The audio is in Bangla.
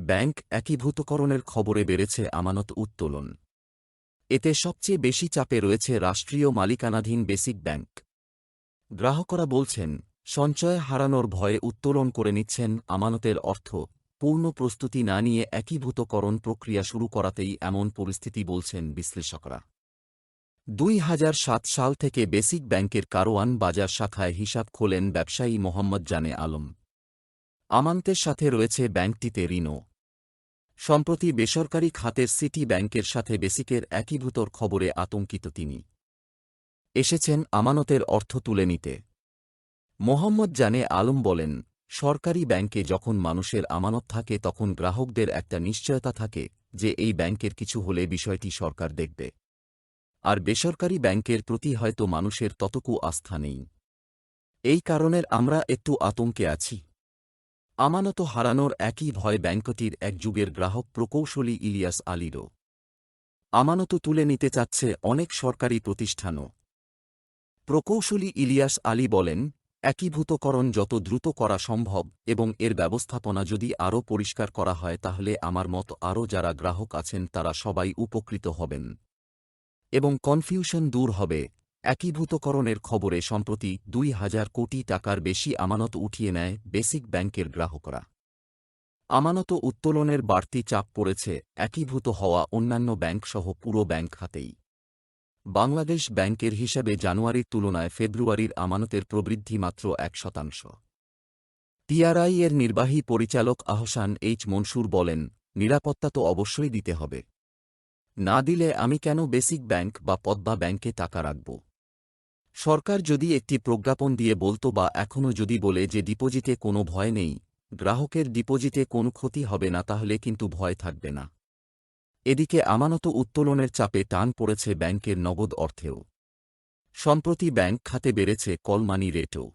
ব্যাংক একীভূতকরণের খবরে বেড়েছে আমানত উত্তোলন। এতে সবচেয়ে বেশি চাপে রয়েছে রাষ্ট্রীয় মালিকানাধীন বেসিক ব্যাংক। গ্রাহকরা বলছেন, সঞ্চয় হারানোর ভয়ে উত্তোলন করে নিচ্ছেন আমানতের অর্থ, পূর্ণ প্রস্তুতি না নিয়ে একীভূতকরণ প্রক্রিয়া শুরু করাতেই এমন পরিস্থিতি বলছেন বিশ্লেষকরা। দুই হাজার সাত সাল থেকে বেসিক ব্যাংকের কারওয়ান বাজার শাখায় হিসাব খোলেন ব্যবসায়ী মোহাম্মদ জানে আলম। আমানতের সাথে রয়েছে ব্যাংকটিতে ঋণও। সম্প্রতি বেসরকারি খাতের সিটি ব্যাংকের সাথে বেসিকের একীভূতর খবরে আতঙ্কিত তিনি। এসেছেন আমানতের অর্থ তুলে নিতে। মোহাম্মদ জানে আলম বলেন, সরকারি ব্যাংকে যখন মানুষের আমানত থাকে তখন গ্রাহকদের একটা নিশ্চয়তা থাকে যে এই ব্যাংকের কিছু হলে বিষয়টি সরকার দেখবে। আর বেসরকারি ব্যাংকের প্রতি হয়তো মানুষের ততকু আস্থা নেই। এই কারণের আমরা একটু আতঙ্কে আছি। আমানত হারানোর একই ভয় ব্যাংকটির এক যুগের গ্রাহক প্রকৌশলী ইলিয়াস আলীরও। আমানত তুলে নিতে চাচ্ছে অনেক সরকারি প্রতিষ্ঠানও। প্রকৌশলী ইলিয়াস আলী বলেন, একীভূতকরণ যত দ্রুত করা সম্ভব এবং এর ব্যবস্থাপনা যদি আরও পরিষ্কার করা হয় তাহলে আমার মত আরও যারা গ্রাহক আছেন তারা সবাই উপকৃত হবেন এবং কনফিউশন দূর হবে। একীভূতকরণের খবরে সম্প্রতি দুই হাজার কোটি টাকার বেশি আমানত উঠিয়ে নেয় বেসিক ব্যাংকের গ্রাহকরা। আমানত উত্তোলনের বাড়তি চাপ পড়েছে একীভূত হওয়া অন্যান্য ব্যাংকসহ পুরো ব্যাংক খাতেই। বাংলাদেশ ব্যাংকের হিসাবে জানুয়ারির তুলনায় ফেব্রুয়ারির আমানতের প্রবৃদ্ধি মাত্র এক শতাংশ। টিআরআই এর নির্বাহী পরিচালক আহসান এইচ মনসুর বলেন, নিরাপত্তা তো অবশ্যই দিতে হবে। না দিলে আমি কেন বেসিক ব্যাংক বা পদ্মা ব্যাংকে টাকা রাখব? সরকার যদি একটি প্রজ্ঞাপন দিয়ে বলত বা এখনও যদি বলে যে ডিপোজিটে কোনো ভয় নেই, গ্রাহকের ডিপোজিটে কোনো ক্ষতি হবে না তাহলে কিন্তু ভয় থাকবে না। এদিকে আমানত উত্তোলনের চাপে টান পড়েছে ব্যাংকের নগদ অর্থেও। সম্প্রতি ব্যাংক খাতে বেড়েছে কলমানি রেটও।